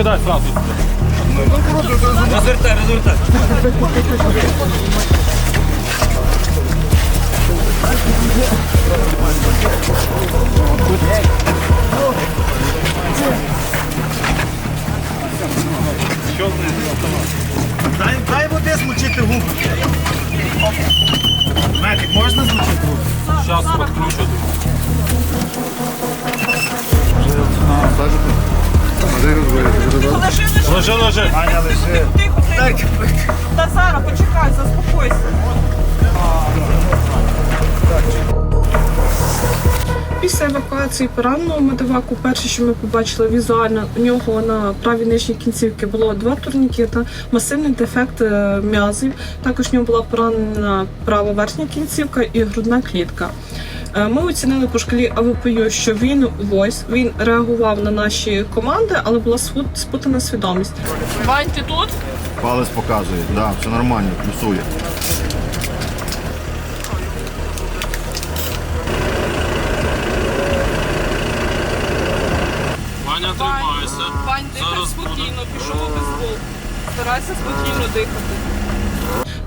кидай сразу. Розвертай, розвертай. Дай, дай води змочити губи. Метик, можна змочити губи? Зараз підключу. Лежи, лежи. Аня лежи. Тихо, тихо. Та Сара, почекай, заспокойся. Після евакуації пораненого медиваку, перше, що ми побачили візуально, у нього на правій нижній кінцівці було два турнікета, масивний дефект е, м'язів. Також в нього була поранена права верхня кінцівка і грудна клітка. Е, Ми оцінили по шкалі АВПЮ, що він войс, він реагував на наші команди, але була спутана свідомість. Вань, ти тут? Палець показує, да, все нормально, плюсує. Ваня, тримайся. Вань, дихай Зараз спокійно, пішов обезбол. Старайся спокійно дихати.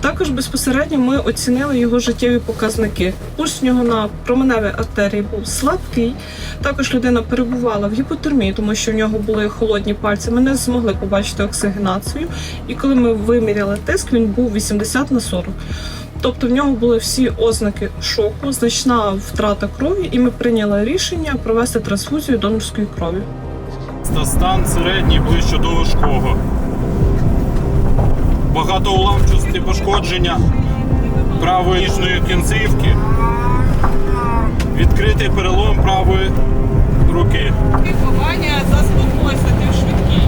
Також безпосередньо ми оцінили його життєві показники. Пульс в нього на променевій артерії був слабкий. Також людина перебувала в гіпотермії, тому що в нього були холодні пальці. Ми не змогли побачити оксигенацію. І коли ми виміряли тиск, він був 80 на 40. Тобто в нього були всі ознаки шоку, значна втрата крові, і ми прийняли рішення провести трансфузію донорської крові. Стан середній ближче до важкого. Багато уламчості пошкодження правої ніжної кінцівки. Відкритий перелом правої руки. Ваня, заспокойся, ти швидкий.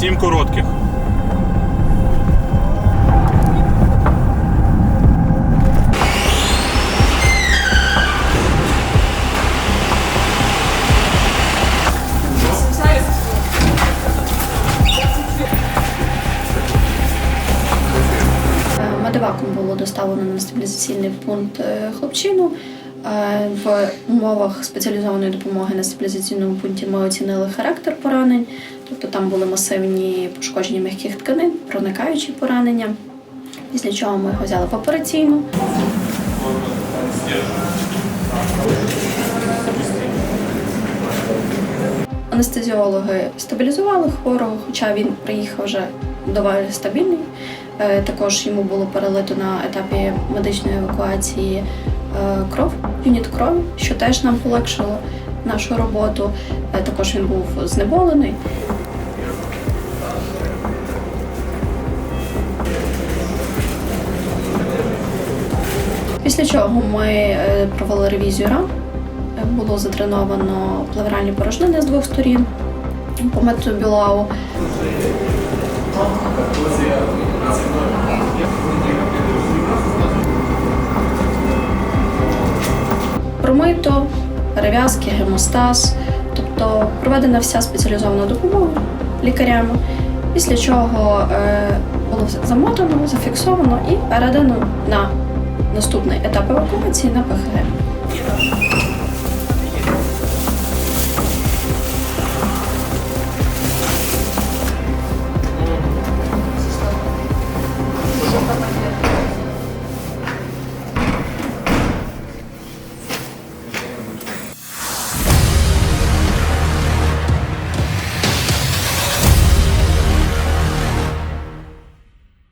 Сім коротких. Медиваком було доставлено на стабілізаційний пункт е, хлопчину. Е, В умовах спеціалізованої допомоги на стабілізаційному пункті ми оцінили характер поранень, тобто там були масивні пошкодження м'яких тканин, проникаючі поранення. Після чого ми його взяли в операційну. Анестезіологи стабілізували хворого, хоча він приїхав вже доволі стабільний. Е, Також йому було перелито на етапі медичної евакуації е, кров, юніт крові, що теж нам полегшило нашу роботу. Е, Також він був знеболений. Після чого ми провели ревізію ран. Було затреновано плевральні порожнини з двох сторін по методу Білау. Промито, перев'язки, гемостаз, тобто проведена вся спеціалізована допомога лікарями, після чого е, було замотано, зафіксовано і передано на наступний етап евакуації на ПХГ.